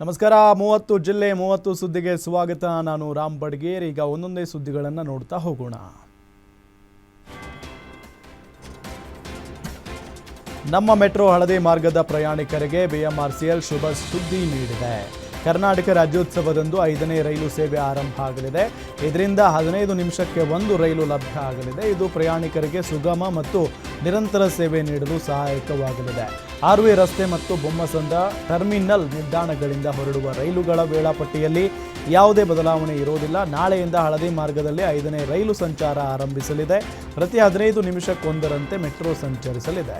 ನಮಸ್ಕಾರ. ಮೂವತ್ತು ಜಿಲ್ಲೆ, ಮೂವತ್ತು ಸುದ್ದಿಗೆ ಸ್ವಾಗತ. ನಾನು ರಾಮ್ ಬಡ್ಗೇರ್. ಈಗ ಒಂದೊಂದೇ ಸುದ್ದಿಗಳನ್ನು ನೋಡ್ತಾ ಹೋಗೋಣ. ನಮ್ಮ ಮೆಟ್ರೋ ಹಳದಿ ಮಾರ್ಗದ ಪ್ರಯಾಣಿಕರಿಗೆ ಬಿಎಂಆರ್ಸಿಎಲ್ ಶುಭ ಸುದ್ದಿ ನೀಡಿದೆ. ಕರ್ನಾಟಕ ರಾಜ್ಯೋತ್ಸವದಂದು ಐದನೇ ರೈಲು ಸೇವೆ ಆರಂಭ ಆಗಲಿದೆ. ಇದರಿಂದ ಹದಿನೈದು ನಿಮಿಷಕ್ಕೆ ಒಂದು ರೈಲು ಲಭ್ಯ ಆಗಲಿದೆ. ಇದು ಪ್ರಯಾಣಿಕರಿಗೆ ಸುಗಮ ಮತ್ತು ನಿರಂತರ ಸೇವೆ ನೀಡಲು ಸಹಾಯಕವಾಗಲಿದೆ. ಆರ್ವಿ ರಸ್ತೆ ಮತ್ತು ಬೊಮ್ಮಸಂದ ಟರ್ಮಿನಲ್ ನಿಲ್ದಾಣಗಳಿಂದ ಹೊರಡುವ ರೈಲುಗಳ ವೇಳಾಪಟ್ಟಿಯಲ್ಲಿ ಯಾವುದೇ ಬದಲಾವಣೆ ಇರುವುದಿಲ್ಲ. ನಾಳೆಯಿಂದ ಹಳದಿ ಮಾರ್ಗದಲ್ಲಿ ಐದನೇ ರೈಲು ಸಂಚಾರ ಆರಂಭಿಸಲಿದೆ. ಪ್ರತಿ ಹದಿನೈದು ನಿಮಿಷಕ್ಕೊಂದರಂತೆ ಮೆಟ್ರೋ ಸಂಚರಿಸಲಿದೆ.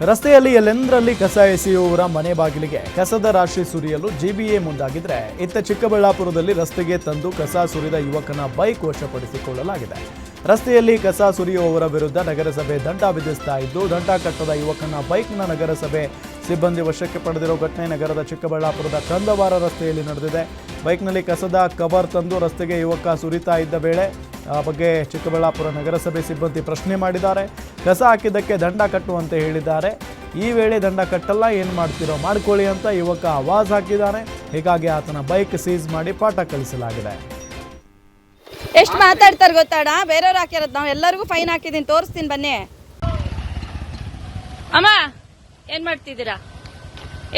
ರಸ್ತೆಯಲ್ಲಿ ಎಲ್ಲೆಂದರಲ್ಲಿ ಕಸ ಎಸೆಯುವವರ ಮನೆ ಬಾಗಿಲಿಗೆ ಕಸದ ರಾಶಿ ಸುರಿಯಲು ಜಿಬಿಎ ಮುಂದಾಗಿದ್ರೆ, ಇತ್ತ ಚಿಕ್ಕಬಳ್ಳಾಪುರದಲ್ಲಿ ರಸ್ತೆಗೆ ತಂದು ಕಸ ಸುರಿದ ಯುವಕನ ಬೈಕ್ ವಶಪಡಿಸಿಕೊಳ್ಳಲಾಗಿದೆ. ರಸ್ತೆಯಲ್ಲಿ ಕಸ ಸುರಿಯುವವರ ವಿರುದ್ಧ ನಗರಸಭೆ ದಂಡ ವಿಧಿಸ್ತಾ ಇದ್ದು, ದಂಡ ಕಟ್ಟದ ಯುವಕನ ಬೈಕ್ನ ನಗರಸಭೆ ಸಿಬ್ಬಂದಿ ವಶಕ್ಕೆ ಪಡೆದಿರುವ ಘಟನೆ ನಗರದ ಚಿಕ್ಕಬಳ್ಳಾಪುರದ ಕಂದವಾರ ರಸ್ತೆಯಲ್ಲಿ ನಡೆದಿದೆ. ಬೈಕ್ನಲ್ಲಿ ಕಸದ ಕವರ್ ತಂದು ರಸ್ತೆಗೆ ಯುವಕ ಸುರಿತಾ ಇದ್ದ ವೇಳೆ ಆ ಬಗ್ಗೆ ಚಿಕ್ಕಬಳ್ಳಾಪುರ ನಗರಸಭೆ ಸಿಬ್ಬಂದಿ ಪ್ರಶ್ನೆ ಮಾಡಿದ್ದಾರೆ. ಕಸ ಹಾಕಿದ್ದಕ್ಕೆ ದಂಡ ಕಟ್ಟುವಂತೆ ಹೇಳಿದ್ದಾರೆ. ಈ ವೇಳೆ ದಂಡ ಕಟ್ಟಲ್ಲ ಏನು ಮಾಡ್ತೀರೋ ಮಾಡ್ಕೊಳ್ಳಿ ಅಂತ ಯುವಕ ಆವಾಜ್ ಹಾಕಿದ್ದಾನೆ ಹೀಗಾಗಿ ಆತನ ಬೈಕ್ ಸೀಸ್ ಮಾಡಿ ಪಾಠ ಕಲಿಸಲಾಗಿದೆ. ಎಷ್ಟು ಮಾತಾಡ್ತಾರೆ ಗೊತ್ತಾಡ? ಬೇರೆಯವ್ರು ಹಾಕಿರೋದು ನಾವು ಎಲ್ಲರಿಗೂ ಫೈನ್ ಹಾಕಿದೀನಿ ತೋರಿಸ್ತೀನಿ ಬನ್ನಿ. ಅಮ್ಮ! ಏನ್ ಮಾಡ್ತಿದ್ದೀರಾ?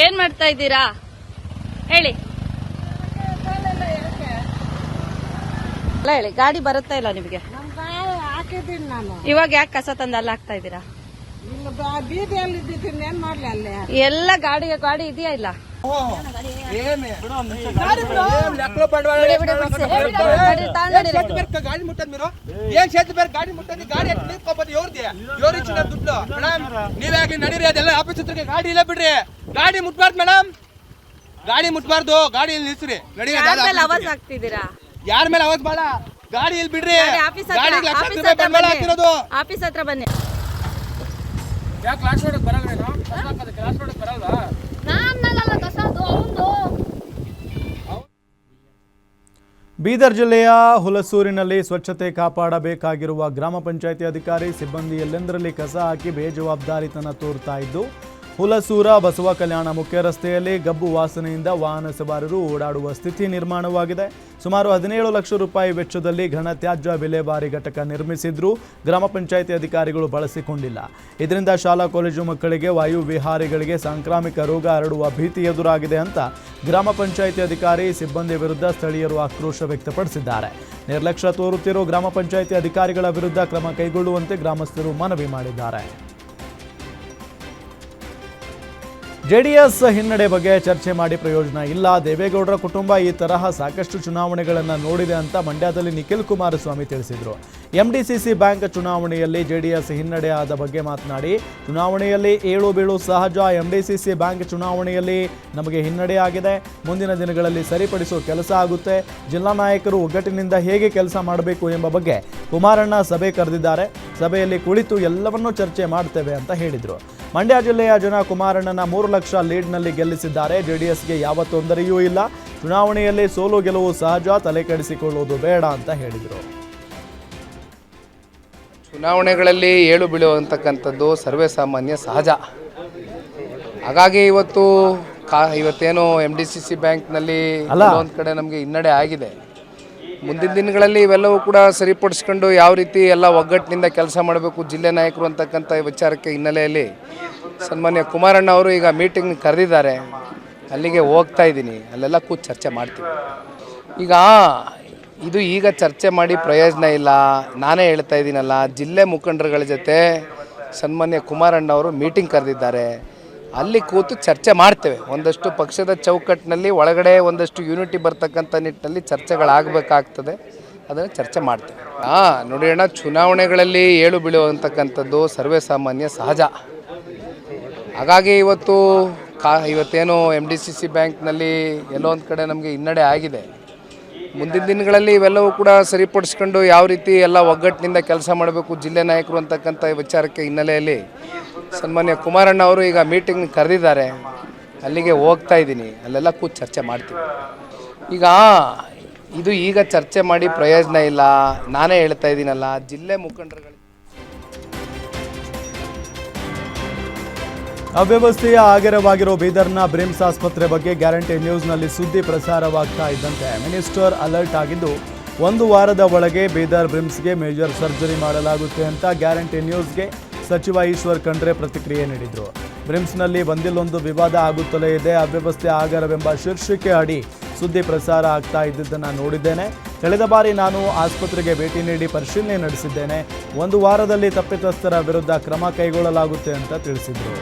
ಏನ್ ಮಾಡ್ತಾ ಇದ್ದೀರಾ? ಹೇಳಿ. ಅಲ್ಲ ಹೇಳಿ ಗಾಡಿ ಬರುತ್ತಾ ಇಲ್ಲ ನಿಮಗೆ? ಹಾಕಿದ್ದೀನಿ ನಾನು. ಇವಾಗ ಯಾಕೆ ಕಸ ತಂದು ಅಲ್ಲ ಹಾಕ್ತಾ ಇದ್ದೀರಾ? ಬೀದಿಯಲ್ಲಿ ಇದ್ದಿದ್ದೀನಿ ಏನ್ ಮಾಡ್ಲಿ ಅಲ್ಲೇ? ಎಲ್ಲ ಗಾಡಿ ಗಾಡಿ ಇದೆಯಾ ಇಲ್ಲ. ಗಾಡಿ ಮುಟ್ಟದ್ మీరు ಏನ್ ಬೇರೆ ಗಾಡಿ ಮುಟ್ಟದಿ ಗಾಡಿ ಎಲ್ಲಿ ನಿಂತ್ಕೊಬೋದು ಇವ್ರದ್ದು ಇವ್ರು ಇಚ್ಚಿನ ದುಡ್ಡು. ಮೇಡಮ್ ನೀವ್ಯಾಗಿ ನಡೀರಿ ಅದೆಲ್ಲ ಆಫೀಸ್ ಹತ್ರಕ್ಕೆ ಗಾಡಿ ಇಲ್ಲ ಬಿಡ್ರಿ. ಗಾಡಿ ಮುಟ್ಬಾರ್ದು ಮೇಡಮ್. ಗಾಡಿ ಮುಟ್ಬಾರ್ದು. ಗಾಡಿ ಇಲ್ಲಿ ನಿಲ್ಸ್ರಿ. ನಡಿ ಯಾರ್ ಮೇಲೆ ಅವಾಜ್ ಬಾಳ ಗಾಡಿ ಇಲ್ಲಿ ಬಿಡ್ರಿ. ಗಾಡಿ ಹತ್ರ ಲಕ್ಷ ರೂಪಾಯಿ ಹತ್ರ ಹಾಕಿರೋದು ಆಫೀಸ್ ಹತ್ರ ಬನ್ನಿ. ಯಾಕೆ ಲಾಸ್ಟ್ ರೋಡ್ ಬರಲ್ಲ ಲಾಸ್ಟ್ ರೋಡ್ ಬರಲ್ವಾ? ಬೀದರ್ ಜಿಲ್ಲೆಯ ಹುಲಸೂರಿನಲ್ಲಿ ಸ್ವಚ್ಛತೆ ಕಾಪಾಡಬೇಕಾಗಿರುವ ಗ್ರಾಮ ಪಂಚಾಯಿತಿ ಅಧಿಕಾರಿ ಸಿಬ್ಬಂದಿ ಎಲ್ಲೆಂದರಲ್ಲಿ ಕಸ ಹಾಕಿ ಬೇಜವಾಬ್ದಾರಿತನ ತೋರ್ತಾ ಇದ್ದು ಹುಲಸೂರ ಬಸವ ಕಲ್ಯಾಣ ಮುಖ್ಯ ರಸ್ತೆಯಲ್ಲಿ ಗಬ್ಬು ವಾಸನೆಯಿಂದ ವಾಹನ ಸವಾರರು ಓಡಾಡುವ ಸ್ಥಿತಿ ನಿರ್ಮಾಣವಾಗಿದೆ. ಸುಮಾರು ಹದಿನೇಳು ಲಕ್ಷ ರೂಪಾಯಿ ವೆಚ್ಚದಲ್ಲಿ ಘನತ್ಯಾಜ್ಯ ವಿಲೇವಾರಿ ಘಟಕ ನಿರ್ಮಿಸಿದ್ರೂ. ಗ್ರಾಮ ಪಂಚಾಯಿತಿ ಅಧಿಕಾರಿಗಳು ಬಳಸಿಕೊಂಡಿಲ್ಲ. ಇದರಿಂದ ಶಾಲಾ ಕಾಲೇಜು ಮಕ್ಕಳಿಗೆ ವಾಯು ವಿಹಾರಿಗಳಿಗೆ ಸಾಂಕ್ರಾಮಿಕ ರೋಗ ಹರಡುವ ಭೀತಿ ಎದುರಾಗಿದೆ ಅಂತ ಗ್ರಾಮ ಪಂಚಾಯಿತಿ ಅಧಿಕಾರಿ ಸಿಬ್ಬಂದಿ ವಿರುದ್ಧ ಸ್ಥಳೀಯರು ಆಕ್ರೋಶ ವ್ಯಕ್ತಪಡಿಸಿದ್ದಾರೆ. ನಿರ್ಲಕ್ಷ್ಯ ತೋರುತ್ತಿರೋ ಗ್ರಾಮ ಪಂಚಾಯಿತಿ ಅಧಿಕಾರಿಗಳ ವಿರುದ್ಧ ಕ್ರಮ ಕೈಗೊಳ್ಳುವಂತೆ ಗ್ರಾಮಸ್ಥರು ಮನವಿ ಮಾಡಿದ್ದಾರೆ. ಜೆಡಿಎಸ್ ಹಿನ್ನಡೆ ಬಗ್ಗೆ ಚರ್ಚೆ ಮಾಡಿ ಪ್ರಯೋಜನ ಇಲ್ಲ. ದೇವೇಗೌಡರ ಕುಟುಂಬ ಈ ತರಹ ಸಾಕಷ್ಟು ಚುನಾವಣೆಗಳನ್ನು ನೋಡಿದೆ ಅಂತ ಮಂಡ್ಯದಲ್ಲಿ ನಿಖಿಲ್ ಕುಮಾರಸ್ವಾಮಿ ತಿಳಿಸಿದರು. ಎಂಡಿಸಿಸಿ ಬ್ಯಾಂಕ್ ಚುನಾವಣೆಯಲ್ಲಿ ಜೆಡಿಎಸ್ ಹಿನ್ನಡೆ ಆದ ಬಗ್ಗೆ ಮಾತನಾಡಿ, ಚುನಾವಣೆಯಲ್ಲಿ ಏಳು ಬೀಳು ಸಹಜ ಎಂಡಿಸಿಸಿ ಬ್ಯಾಂಕ್ ಚುನಾವಣೆಯಲ್ಲಿ ನಮಗೆ ಹಿನ್ನಡೆ ಆಗಿದೆ. ಮುಂದಿನ ದಿನಗಳಲ್ಲಿ ಸರಿಪಡಿಸುವ ಕೆಲಸ ಆಗುತ್ತೆ. ಜಿಲ್ಲಾ ನಾಯಕರು ಒಗ್ಗಟ್ಟಿನಿಂದ ಹೇಗೆ ಕೆಲಸ ಮಾಡಬೇಕು ಎಂಬ ಬಗ್ಗೆ ಕುಮಾರಣ್ಣ ಸಭೆ ಕರೆದಿದ್ದಾರೆ. ಸಭೆಯಲ್ಲಿ ಕುಳಿತು ಎಲ್ಲವನ್ನೂ ಚರ್ಚೆ ಮಾಡ್ತೇವೆ ಅಂತ ಹೇಳಿದರು. ಮಂಡ್ಯ ಜಿಲ್ಲೆಯ ಜನ ಕುಮಾರಣ್ಣನ ಮೂರು ಲಕ್ಷ ಲೀಡ್ನಲ್ಲಿ ಗೆಲ್ಲಿಸಿದ್ದಾರೆ. ಜೆಡಿಎಸ್ಗೆ ಯಾವ ತೊಂದರೆಯೂ ಇಲ್ಲ. ಚುನಾವಣೆಯಲ್ಲಿ ಸೋಲು ಗೆಲುವು ಸಹಜ ತಲೆ ಕೆಡಿಸಿಕೊಳ್ಳುವುದು ಬೇಡ ಅಂತ ಹೇಳಿದರು. ಚುನಾವಣೆಗಳಲ್ಲಿ ಏಳು ಬೀಳುವಂತಕ್ಕಂಥದ್ದು ಸರ್ವೇ ಸಾಮಾನ್ಯ ಸಹಜ. ಹಾಗಾಗಿ ಇವತ್ತು ಕಾ ಇವತ್ತೇನು ಎಂ ಡಿ ಸಿ ಸಿ ಬ್ಯಾಂಕ್ನಲ್ಲಿ. ಒಂದು ಕಡೆ ನಮಗೆ ಹಿನ್ನಡೆ ಆಗಿದೆ. ಮುಂದಿನ ದಿನಗಳಲ್ಲಿ ಇವೆಲ್ಲವೂ ಕೂಡ ಸರಿಪಡಿಸ್ಕೊಂಡು ಯಾವ ರೀತಿ ಎಲ್ಲ ಒಗ್ಗಟ್ಟಿನಿಂದ ಕೆಲಸ ಮಾಡಬೇಕು, ಜಿಲ್ಲೆ ನಾಯಕರು ಅಂತಕ್ಕಂಥ ವಿಚಾರಕ್ಕೆ ಹಿನ್ನೆಲೆಯಲ್ಲಿ ಸನ್ಮಾನ್ಯ ಕುಮಾರಣ್ಣ ಅವರು ಈಗ ಮೀಟಿಂಗ್ ಕರೆದಿದ್ದಾರೆ. ಅಲ್ಲಿಗೆ ಹೋಗ್ತಾ ಇದ್ದೀನಿ. ಅಲ್ಲೆಲ್ಲ ಕೂತು ಚರ್ಚೆ ಮಾಡ್ತೀವಿ. ಈಗ ಇದು ಈಗ ಚರ್ಚೆ ಮಾಡಿ ಪ್ರಯೋಜನ ಇಲ್ಲ. ನಾನೇ ಹೇಳ್ತಾ ಇದ್ದೀನಲ್ಲ, ಜಿಲ್ಲೆ ಮುಖಂಡರುಗಳ ಜೊತೆ ಸನ್ಮಾನ್ಯ ಕುಮಾರಣ್ಣ ಅವರು ಮೀಟಿಂಗ್ ಕರೆದಿದ್ದಾರೆ. ಅಲ್ಲಿ ಕೂತು ಚರ್ಚೆ ಮಾಡ್ತೇವೆ. ಒಂದಷ್ಟು ಪಕ್ಷದ ಚೌಕಟ್ಟಿನಲ್ಲಿ ಒಳಗಡೆ ಒಂದಷ್ಟು ಯೂನಿಟಿ ಬರ್ತಕ್ಕಂಥ ನಿಟ್ಟಿನಲ್ಲಿ ಚರ್ಚೆಗಳಾಗಬೇಕಾಗ್ತದೆ. ಅದನ್ನು ಚರ್ಚೆ ಮಾಡ್ತೇವೆ. ಹಾಂ ನೋಡಿ ಅಣ್ಣ, ಚುನಾವಣೆಗಳಲ್ಲಿ ಏಳು ಬೀಳುವಂತಕ್ಕಂಥದ್ದು ಸರ್ವೇ ಸಾಮಾನ್ಯ ಸಹಜ. ಹಾಗಾಗಿ ಇವತ್ತು ಕಾ, ಇವತ್ತೇನು ಎಂ ಡಿ ಸಿ ಸಿ ಬ್ಯಾಂಕ್ನಲ್ಲಿ ಎಲ್ಲೋ ಕಡೆ ನಮಗೆ ಹಿನ್ನಡೆ ಆಗಿದೆ. ಮುಂದಿನ ದಿನಗಳಲ್ಲಿ ಇವೆಲ್ಲವೂ ಕೂಡ ಸರಿಪಡಿಸ್ಕೊಂಡು ಯಾವ ರೀತಿ ಎಲ್ಲ ಒಗ್ಗಟ್ಟಿನಿಂದ ಕೆಲಸ ಮಾಡಬೇಕು ಜಿಲ್ಲೆ ನಾಯಕರು ಅಂತಕ್ಕಂಥ ವಿಚಾರಕ್ಕೆ ಹಿನ್ನೆಲೆಯಲ್ಲಿ ಸನ್ಮಾನ್ಯ ಕುಮಾರಣ್ಣ ಅವರು ಈಗ ಮೀಟಿಂಗ್ ಕರೆದಿದ್ದಾರೆ. ಅಲ್ಲಿಗೆ ಹೋಗ್ತಾ ಇದ್ದೀನಿ. ಅಲ್ಲೆಲ್ಲ ಕೂತು ಚರ್ಚೆ ಮಾಡ್ತೀವಿ ಈಗ ಇದು ಈಗ ಚರ್ಚೆ ಮಾಡಿ ಪ್ರಯೋಜನ ಇಲ್ಲ. ನಾನೇ ಹೇಳ್ತಾ ಇದ್ದೀನಲ್ಲ, ಜಿಲ್ಲೆ ಮುಖಂಡರುಗಳು ಅವ್ಯವಸ್ಥೆಯ ಆಗರವಾಗಿರೋ ಬೀದರ್ನ ಬ್ರಿಮ್ಸ್ ಆಸ್ಪತ್ರೆ ಬಗ್ಗೆ ಗ್ಯಾರಂಟಿ ನ್ಯೂಸ್ನಲ್ಲಿ ಸುದ್ದಿ ಪ್ರಸಾರವಾಗ್ತಾ ಇದ್ದಂತೆ ಮಿನಿಸ್ಟರ್ ಅಲರ್ಟ್ ಆಗಿದ್ದು, ಒಂದು ವಾರದ ಒಳಗೆ ಬೀದರ್ ಬ್ರಿಮ್ಸ್ಗೆ ಮೇಜರ್ ಸರ್ಜರಿ ಮಾಡಲಾಗುತ್ತೆ ಅಂತ ಗ್ಯಾರಂಟಿ ನ್ಯೂಸ್ಗೆ ಸಚಿವ ಈಶ್ವರ್ ಖಂಡ್ರೆ ಪ್ರತಿಕ್ರಿಯೆ ನೀಡಿದರು. ಬ್ರಿಮ್ಸ್ನಲ್ಲಿ ಒಂದಿಲ್ಲೊಂದು ವಿವಾದ ಆಗುತ್ತಲೇ ಇದೆ, ಅವ್ಯವಸ್ಥೆ ಆಗರವೆಂಬ ಶೀರ್ಷಿಕೆ ಅಡಿ ಸುದ್ದಿ ಪ್ರಸಾರ ಆಗ್ತಾ ಇದ್ದಿದ್ದನ್ನು ನೋಡಿದ್ದೇನೆ. ಕಳೆದ ಬಾರಿ ನಾನು ಆಸ್ಪತ್ರೆಗೆ ಭೇಟಿ ನೀಡಿ ಪರಿಶೀಲನೆ ನಡೆಸಿದ್ದೇನೆ. ಒಂದು ವಾರದಲ್ಲಿ ತಪ್ಪಿತಸ್ಥರ ವಿರುದ್ಧ ಕ್ರಮ ಕೈಗೊಳ್ಳಲಾಗುತ್ತೆ ಅಂತ ತಿಳಿಸಿದರು.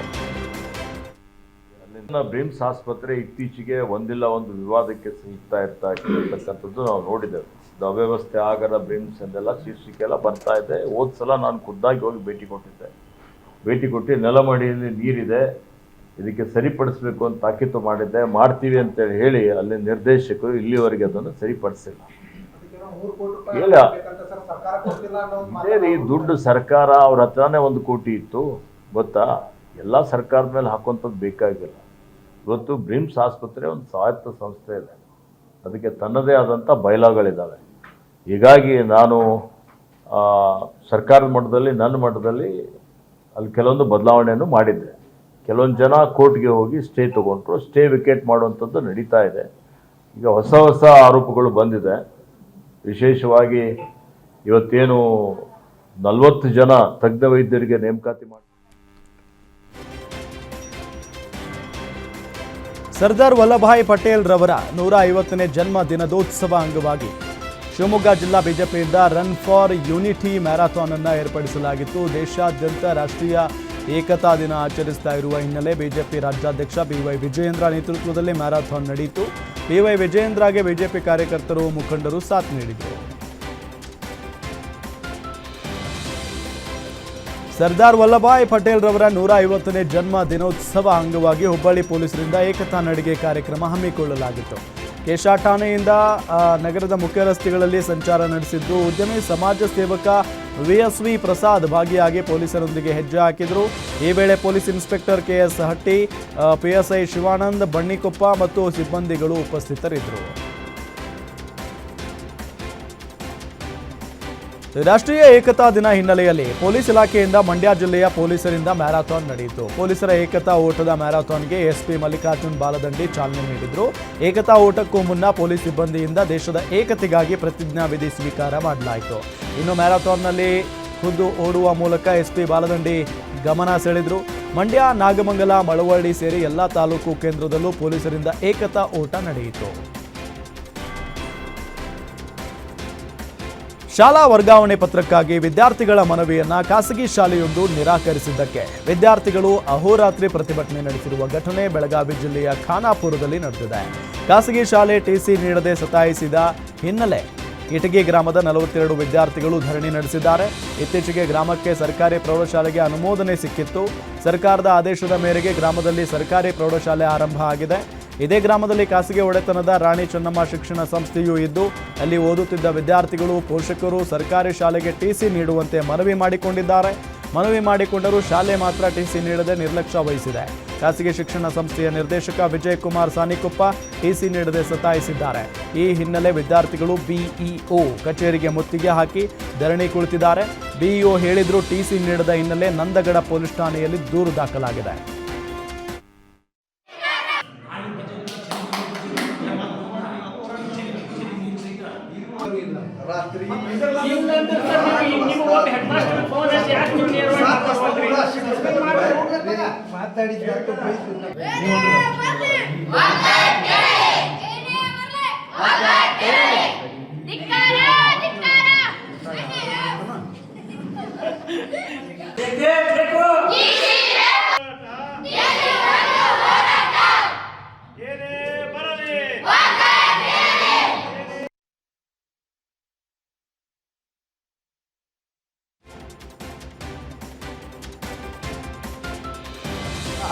ಬ್ರಿಮ್ಸ್ ಆಸ್ಪತ್ರೆ ಇತ್ತೀಚೆಗೆ ಒಂದಿಲ್ಲ, ಒಂದು ವಿವಾದಕ್ಕೆ ಸಿಗ್ತಾ ಇರ್ತಾ ಇರ್ತಕ್ಕಂಥದ್ದು ನಾವು ನೋಡಿದ್ದೇವೆ. ಅವ್ಯವಸ್ಥೆ ಆಗದ ಬ್ರಿಮ್ಸ್ ಎಂದೆಲ್ಲ ಶೀರ್ಷಿಕೆ ಎಲ್ಲ ಬರ್ತಾ ಇದೆ. ಹೋದ ಸಲ ನಾನು ಖುದ್ದಾಗಿ ಹೋಗಿ ಭೇಟಿ ಕೊಟ್ಟಿದ್ದೆ. ಭೇಟಿ ಕೊಟ್ಟು ನೆಲಮಡಿಯಲ್ಲಿ ನೀರಿದೆ, ಇದಕ್ಕೆ ಸರಿಪಡಿಸಬೇಕು ಅಂತ ತಾಕೀತು ಮಾಡಿದ್ದೆ. ಮಾಡ್ತೀವಿ ಅಂತೇಳಿ ಹೇಳಿ ಅಲ್ಲಿ ನಿರ್ದೇಶಕರು ಇಲ್ಲಿವರೆಗೆ ಅದನ್ನು ಸರಿಪಡಿಸಿಲ್ಲ. ಇಲ್ಲ. ರೀ ದುಡ್ಡು ಸರ್ಕಾರ ಅವ್ರ ಹತ್ರನೇ ಒಂದು ಕೋಟಿ ಇತ್ತು. ಗೊತ್ತಾ? ಎಲ್ಲ ಸರ್ಕಾರದ ಮೇಲೆ ಹಾಕುವಂಥದ್ದು ಬೇಕಾಗಿಲ್ಲ. ಇವತ್ತು ಬ್ರಿಮ್ಸ್ ಆಸ್ಪತ್ರೆ ಒಂದು ಸ್ವಾಯತ್ತ ಸಂಸ್ಥೆ ಇದೆ. ಅದಕ್ಕೆ ತನ್ನದೇ ಆದಂಥ ಬೈಲಾಗಳಿದ್ದಾವೆ. ಹೀಗಾಗಿ ನಾನು ಸರ್ಕಾರದ ಮಟ್ಟದಲ್ಲಿ, ನನ್ನ ಮಟ್ಟದಲ್ಲಿ ಅಲ್ಲಿ ಕೆಲವೊಂದು ಬದಲಾವಣೆಯನ್ನು ಮಾಡಿದ್ದೆ. ಕೆಲವೊಂದು ಜನ ಕೋರ್ಟ್ಗೆ ಹೋಗಿ ಸ್ಟೇ ತೊಗೊಂಡ್ರು. ಸ್ಟೇ ವಿಕೆಟ್ ಮಾಡುವಂಥದ್ದು ನಡೀತಾ ಇದೆ. ಈಗ ಹೊಸ ಹೊಸ ಆರೋಪಗಳು ಬಂದಿದೆ. ವಿಶೇಷವಾಗಿ ಇವತ್ತೇನು ನಲವತ್ತು ಜನ ತಜ್ಞ ವೈದ್ಯರಿಗೆ ನೇಮಕಾತಿ ಮಾಡಿ ಸರ್ದಾರ್ ವಲ್ಲಭಾಯ್ ಪಟೇಲ್ ರವರ ನೂರ ಐವತ್ತನೇ ಜನ್ಮ ದಿನದೋತ್ಸವ ಅಂಗವಾಗಿ ಶಿವಮೊಗ್ಗ ಜಿಲ್ಲಾ ಬಿಜೆಪಿಯಿಂದ ರನ್ ಫಾರ್ ಯುನಿಟಿ ಮ್ಯಾರಥಾನ್ ಅನ್ನು ಏರ್ಪಡಿಸಲಾಗಿತ್ತು. ದೇಶಾದ್ಯಂತ ರಾಷ್ಟ್ರೀಯ ಏಕತಾ ದಿನ ಆಚರಿಸ್ತಾ ಇರುವ ಹಿನ್ನೆಲೆ ಬಿಜೆಪಿ ರಾಜ್ಯಾಧ್ಯಕ್ಷ ಬಿವೈ ವಿಜಯೇಂದ್ರ ನೇತೃತ್ವದಲ್ಲಿ ಮ್ಯಾರಥಾನ್ ನಡೆಯಿತು ಬಿವೈ ವಿಜಯೇಂದ್ರಗೆ ಬಿಜೆಪಿ ಕಾರ್ಯಕರ್ತರು ಮುಖಂಡರು ಸಾಥ್ ನೀಡಿದರು. ಸರ್ದಾರ್ ವಲ್ಲಭಾಯ್ ಪಟೇಲ್ ರವರ ನೂರ ಐವತ್ತನೇ ಜನ್ಮ ದಿನೋತ್ಸವ ಅಂಗವಾಗಿ ಹುಬ್ಬಳ್ಳಿ ಪೊಲೀಸರಿಂದ ಏಕತಾ ನಡಿಗೆ ಕಾರ್ಯಕ್ರಮ ಹಮ್ಮಿಕೊಳ್ಳಲಾಗಿತ್ತು. ಕೇಶಾ ಠಾಣೆಯಿಂದ ನಗರದ ಮುಖ್ಯ ರಸ್ತೆಗಳಲ್ಲಿ ಸಂಚಾರ ನಡೆಸಿದ್ದು ಉದ್ಯಮಿ ಸಮಾಜ ಸೇವಕ ವಿಎಸ್ವಿ ಪ್ರಸಾದ್ ಭಾಗಿಯಾಗಿ ಪೊಲೀಸರೊಂದಿಗೆ ಹೆಜ್ಜೆ ಹಾಕಿದರು. ಈ ವೇಳೆ police inspector KS Hatti PSI Shivanand Bannikoppa ಮತ್ತು ಸಿಬ್ಬಂದಿಗಳು ಉಪಸ್ಥಿತರಿದ್ದರು. ರಾಷ್ಟ್ರೀಯ ಏಕತಾ ದಿನ ಹಿನ್ನೆಲೆಯಲ್ಲಿ ಪೊಲೀಸ್ ಇಲಾಖೆಯಿಂದ ಮಂಡ್ಯ ಜಿಲ್ಲೆಯ ಪೊಲೀಸರಿಂದ ಮ್ಯಾರಥಾನ್ ನಡೆಯಿತು. ಪೊಲೀಸರ ಏಕತಾ ಓಟದ ಮ್ಯಾರಥಾನ್ಗೆ ಎಸ್ಪಿ ಮಲ್ಲಿಕಾರ್ಜುನ್ ಬಾಲದಂಡಿ ಚಾಲನೆ ನೀಡಿದ್ರು. ಏಕತಾ ಓಟಕ್ಕೂ ಮುನ್ನ ಪೊಲೀಸ್ ಸಿಬ್ಬಂದಿಯಿಂದ ದೇಶದ ಏಕತೆಗಾಗಿ ಪ್ರತಿಜ್ಞಾ ವಿಧಿ ಸ್ವೀಕಾರ ಮಾಡಲಾಯಿತು. ಇನ್ನು ಮ್ಯಾರಥಾನ್ನಲ್ಲಿ ಖುದ್ದು ಓಡುವ ಮೂಲಕ ಎಸ್ಪಿ ಬಾಲದಂಡಿ ಗಮನ ಸೆಳೆದ್ರು. ಮಂಡ್ಯ, ನಾಗಮಂಗಲ, ಮಳವಳ್ಳಿ ಸೇರಿ ಎಲ್ಲ ತಾಲೂಕು ಕೇಂದ್ರದಲ್ಲೂ ಪೊಲೀಸರಿಂದ ಏಕತಾ ಓಟ ನಡೆಯಿತು. ಶಾಲಾ ವರ್ಗಾವಣೆ ಪತ್ರಕ್ಕಾಗಿ ವಿದ್ಯಾರ್ಥಿಗಳ ಮನವಿಯನ್ನ ಖಾಸಗಿ ಶಾಲೆಯೊಂದು ನಿರಾಕರಿಸಿದ್ದಕ್ಕೆ ವಿದ್ಯಾರ್ಥಿಗಳು ಅಹೋರಾತ್ರಿ ಪ್ರತಿಭಟನೆ ನಡೆಸಿರುವ ಘಟನೆ ಬೆಳಗಾವಿ ಜಿಲ್ಲೆಯ ಖಾನಾಪುರದಲ್ಲಿ ನಡೆದಿದೆ. ಖಾಸಗಿ ಶಾಲೆ ಟಿಸಿ ನೀಡದೆ ಸತಾಯಿಸಿದ ಹಿನ್ನೆಲೆ ಇಟಗಿ ಗ್ರಾಮದ ನಲವತ್ತೆರಡು ವಿದ್ಯಾರ್ಥಿಗಳು ಧರಣಿ ನಡೆಸಿದ್ದಾರೆ. ಇತ್ತೀಚೆಗೆ ಗ್ರಾಮಕ್ಕೆ ಸರ್ಕಾರಿ ಪ್ರೌಢಶಾಲೆಗೆ ಅನುಮೋದನೆ ಸಿಕ್ಕಿತ್ತು. ಸರ್ಕಾರದ ಆದೇಶದ ಮೇರೆಗೆ ಗ್ರಾಮದಲ್ಲಿ ಸರ್ಕಾರಿ ಪ್ರೌಢಶಾಲೆ ಆರಂಭ ಆಗಿದೆ. ಇದೇ ಗ್ರಾಮದಲ್ಲಿ ಖಾಸಗಿ ಒಡೆತನದ ರಾಣಿ ಚೆನ್ನಮ್ಮ ಶಿಕ್ಷಣ ಸಂಸ್ಥೆಯೂ ಇದ್ದು, ಅಲ್ಲಿ ಓದುತ್ತಿದ್ದ ವಿದ್ಯಾರ್ಥಿಗಳು, ಪೋಷಕರು ಸರ್ಕಾರಿ ಶಾಲೆಗೆ ಟಿಸಿ ನೀಡುವಂತೆ ಮನವಿ ಮಾಡಿಕೊಂಡಿದ್ದಾರೆ. ಮನವಿ ಮಾಡಿಕೊಂಡರೂ ಶಾಲೆ ಮಾತ್ರ ಟಿಸಿ ನೀಡದೆ ನಿರ್ಲಕ್ಷ್ಯ ವಹಿಸಿದೆ. ಖಾಸಗಿ ಶಿಕ್ಷಣ ಸಂಸ್ಥೆಯ ನಿರ್ದೇಶಕ ವಿಜಯ್ ಕುಮಾರ್ ಸಾನಿಕೊಪ್ಪ ಟಿಸಿ ನೀಡದೆ ಸತಾಯಿಸಿದ್ದಾರೆ. ಈ ಹಿನ್ನೆಲೆ ವಿದ್ಯಾರ್ಥಿಗಳು ಬಿಇಒ ಕಚೇರಿಗೆ ಮುತ್ತಿಗೆ ಹಾಕಿ ಧರಣಿ ಕುಳಿತಿದ್ದಾರೆ. ಬಿಇಒ ಹೇಳಿದ್ರು ಟಿಸಿ ನೀಡದ ಹಿನ್ನೆಲೆ ನಂದಗಡ ಪೊಲೀಸ್ ಠಾಣೆಯಲ್ಲಿ ದೂರು ದಾಖಲಾಗಿದೆ.